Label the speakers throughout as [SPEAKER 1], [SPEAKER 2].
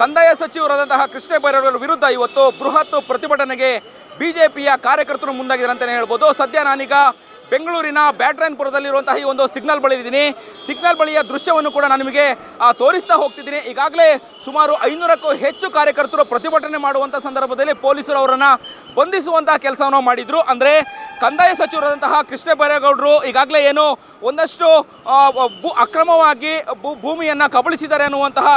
[SPEAKER 1] ಕಂದಾಯ ಸಚಿವರಾದಂತಹ ಕೃಷ್ಣ ಬೈರೇಗೌಡರ ವಿರುದ್ಧ ಇವತ್ತು ಬೃಹತ್ ಪ್ರತಿಭಟನೆಗೆ ಬಿಜೆಪಿಯ ಕಾರ್ಯಕರ್ತರು ಮುಂದಾಗಿದ್ದಾರೆ ಅಂತಲೇ ಹೇಳ್ಬೋದು. ಸದ್ಯ ನಾನೀಗ ಬೆಂಗಳೂರಿನ ಬ್ಯಾಟ್ರಾಯನ್ಪುರದಲ್ಲಿರುವಂತಹ ಈ ಒಂದು ಸಿಗ್ನಲ್ ಬಳಿ ಇದ್ದೀನಿ. ಸಿಗ್ನಲ್ ಬಳಿಯ ದೃಶ್ಯವನ್ನು ಕೂಡ ನಾನು ನಿಮಗೆ ತೋರಿಸ್ತಾ ಹೋಗ್ತಿದ್ದೀನಿ. ಈಗಾಗಲೇ ಸುಮಾರು ಐನೂರಕ್ಕೂ ಹೆಚ್ಚು ಕಾರ್ಯಕರ್ತರು ಪ್ರತಿಭಟನೆ ಮಾಡುವಂಥ ಸಂದರ್ಭದಲ್ಲಿ ಪೊಲೀಸರು ಅವರನ್ನು ಬಂಧಿಸುವಂತಹ ಕೆಲಸವನ್ನು ಮಾಡಿದರು. ಅಂದರೆ ಕಂದಾಯ ಸಚಿವರಾದಂತಹ ಕೃಷ್ಣ ಬೈರೇಗೌಡರು ಈಗಾಗಲೇ ಏನು ಒಂದಷ್ಟು ಅಕ್ರಮವಾಗಿ ಭೂಮಿಯನ್ನು ಕಬಳಿಸಿದ್ದಾರೆ ಅನ್ನುವಂತಹ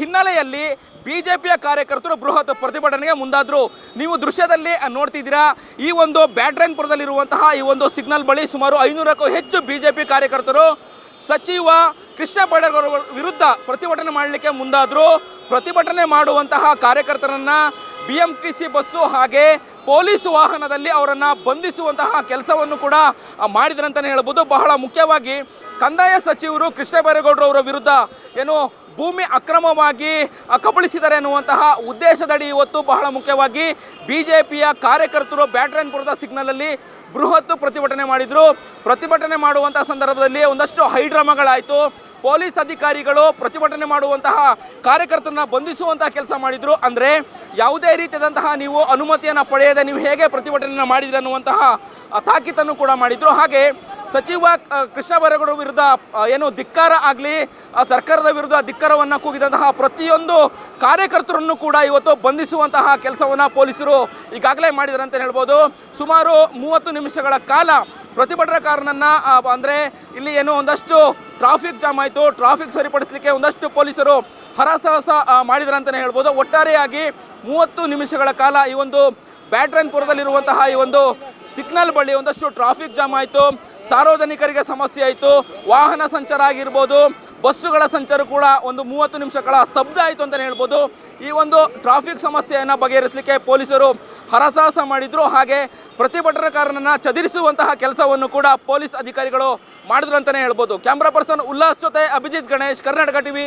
[SPEAKER 1] ಹಿನ್ನೆಲೆಯಲ್ಲಿ ಬಿಜೆಪಿಯ ಕಾರ್ಯಕರ್ತರು ಬೃಹತ್ ಪ್ರತಿಭಟನೆಗೆ ಮುಂದಾದರು. ನೀವು ದೃಶ್ಯದಲ್ಲಿ ನೋಡ್ತಿದ್ದೀರಾ, ಈ ಒಂದು ಬ್ಯಾಟ್ರೈನ್ಪುರದಲ್ಲಿರುವಂತಹ ಈ ಒಂದು ಸಿಗ್ನಲ್ ಬಳಿ ಸುಮಾರು ಐನೂರಕ್ಕೂ ಹೆಚ್ಚು ಬಿಜೆಪಿ ಕಾರ್ಯಕರ್ತರು ಸಚಿವ ಕೃಷ್ಣ ಬೈರೇಗೌಡ ವಿರುದ್ಧ ಪ್ರತಿಭಟನೆ ಮಾಡಲಿಕ್ಕೆ ಮುಂದಾದರು. ಪ್ರತಿಭಟನೆ ಮಾಡುವಂತಹ ಕಾರ್ಯಕರ್ತರನ್ನ B M T C bus ಹಾಗೆ ಪೊಲೀಸ್ ವಾಹನದಲ್ಲಿ ಅವರನ್ನು ಬಂಧಿಸುವಂತಹ ಕೆಲಸವನ್ನು ಕೂಡ ಆ, ಮಾಡಿದ್ರು ಅಂತಲೇ ಹೇಳ್ಬೋದು. ಬಹಳ ಮುಖ್ಯವಾಗಿ ಕಂದಾಯ ಸಚಿವರು ಕೃಷ್ಣ ಬೈರೇಗೌಡರು ಅವರ ವಿರುದ್ಧ ಏನು ಭೂಮಿ ಅಕ್ರಮವಾಗಿ ಕಬಳಿಸಿದ್ದಾರೆ ಎನ್ನುವಂತಹ ಉದ್ದೇಶದಡಿ ಇವತ್ತು ಬಹಳ ಮುಖ್ಯವಾಗಿ ಬಿ ಜೆ ಪಿಯ ಕಾರ್ಯಕರ್ತರು ಬ್ಯಾಟ್ರನ್ಪುರದ ಸಿಗ್ನಲಲ್ಲಿ ಬೃಹತ್ ಪ್ರತಿಭಟನೆ ಮಾಡಿದರು. ಪ್ರತಿಭಟನೆ ಮಾಡುವಂತಹ ಸಂದರ್ಭದಲ್ಲಿ ಒಂದಷ್ಟು ಹೈಡ್ರಾಮಾಗಳಾಯಿತು. ಪೊಲೀಸ್ ಅಧಿಕಾರಿಗಳು ಪ್ರತಿಭಟನೆ ಮಾಡುವಂತಹ ಕಾರ್ಯಕರ್ತರನ್ನ ಬಂಧಿಸುವಂತಹ ಕೆಲಸ ಮಾಡಿದರು. ಅಂದರೆ ಯಾವುದೇ ರೀತಿಯಾದಂತಹ ನೀವು ಅನುಮತಿಯನ್ನು ಪಡೆಯದೆ ನೀವು ಹೇಗೆ ಪ್ರತಿಭಟನೆಯನ್ನು ಮಾಡಿದ್ರಿ ಅನ್ನುವಂತಹ ತಾಕೀತನ್ನು ಕೂಡ ಮಾಡಿದ್ರು. ಹಾಗೆ ಸಚಿವ ಕೃಷ್ಣ ಬೈರೇಗೌಡ ವಿರುದ್ಧ ಏನು ಧಿಕ್ಕಾರ ಆಗಲಿ ಸರ್ಕಾರದ ವಿರುದ್ಧ ಧಿಕ್ಕಾರವನ್ನು ಕೂಗಿದಂತಹ ಪ್ರತಿಯೊಂದು ಕಾರ್ಯಕರ್ತರನ್ನು ಕೂಡ ಇವತ್ತು ಬಂಧಿಸುವಂತಹ ಕೆಲಸವನ್ನು ಪೊಲೀಸರು ಈಗಾಗಲೇ ಮಾಡಿದ್ದಾರೆ ಅಂತ ಹೇಳ್ಬೋದು. ಸುಮಾರು ಮೂವತ್ತು ನಿಮಿಷಗಳ ಕಾಲ ಪ್ರತಿಭಟನಾಕಾರನನ್ನು ಅಂದ್ರೆ ಇಲ್ಲಿ ಏನು ಒಂದಷ್ಟು ಟ್ರಾಫಿಕ್ ಜಾಮ್ ಆಯಿತು. ಟ್ರಾಫಿಕ್ ಸರಿಪಡಿಸಲಿಕ್ಕೆ ಒಂದಷ್ಟು ಪೊಲೀಸರು ಹರಸಾಹಸ ಮಾಡಿದ್ರ ಮಾಡಿದ್ರು ಅಂತಲೇ ಹೇಳ್ಬೋದು. ಒಟ್ಟಾರೆಯಾಗಿ ಮೂವತ್ತು ನಿಮಿಷಗಳ ಕಾಲ ಈ ಒಂದು ಬ್ಯಾಟ್ರನ್ಪುರದಲ್ಲಿರುವಂತಹ ಈ ಒಂದು ಸಿಗ್ನಲ್ ಬಳಿ ಒಂದಷ್ಟು ಟ್ರಾಫಿಕ್ ಜಾಮ್ ಆಯಿತು. ಸಾರ್ವಜನಿಕರಿಗೆ ಸಮಸ್ಯೆ ಆಯಿತು. ವಾಹನ ಸಂಚಾರ ಆಗಿರ್ಬೋದು, ಬಸ್ಸುಗಳ ಸಂಚಾರ ಕೂಡ ಒಂದು ಮೂವತ್ತು ನಿಮಿಷಗಳ ಸ್ತಬ್ಧ ಆಯಿತು ಅಂತಲೇ ಹೇಳ್ಬೋದು. ಈ ಒಂದು ಟ್ರಾಫಿಕ್ ಸಮಸ್ಯೆಯನ್ನು ಬಗೆಹರಿಸಲಿಕ್ಕೆ ಪೊಲೀಸರು ಹರಸಾಹಸ ಮಾಡಿದ್ರು. ಹಾಗೆ ಪ್ರತಿಭಟನಾಕಾರನನ್ನು ಚದುರಿಸುವಂತಹ ಕೆಲಸವನ್ನು ಕೂಡ ಪೊಲೀಸ್ ಅಧಿಕಾರಿಗಳು ಮಾಡಿದ್ರು ಅಂತಲೇ ಹೇಳ್ಬೋದು. ಕ್ಯಾಮ್ರಾ ಪರ್ಸನ್ ಉಲ್ಲಾಸ್ ಜೊತೆ ಅಭಿಜಿತ್ ಗಣೇಶ್, ಕರ್ನಾಟಕ ಟಿವಿ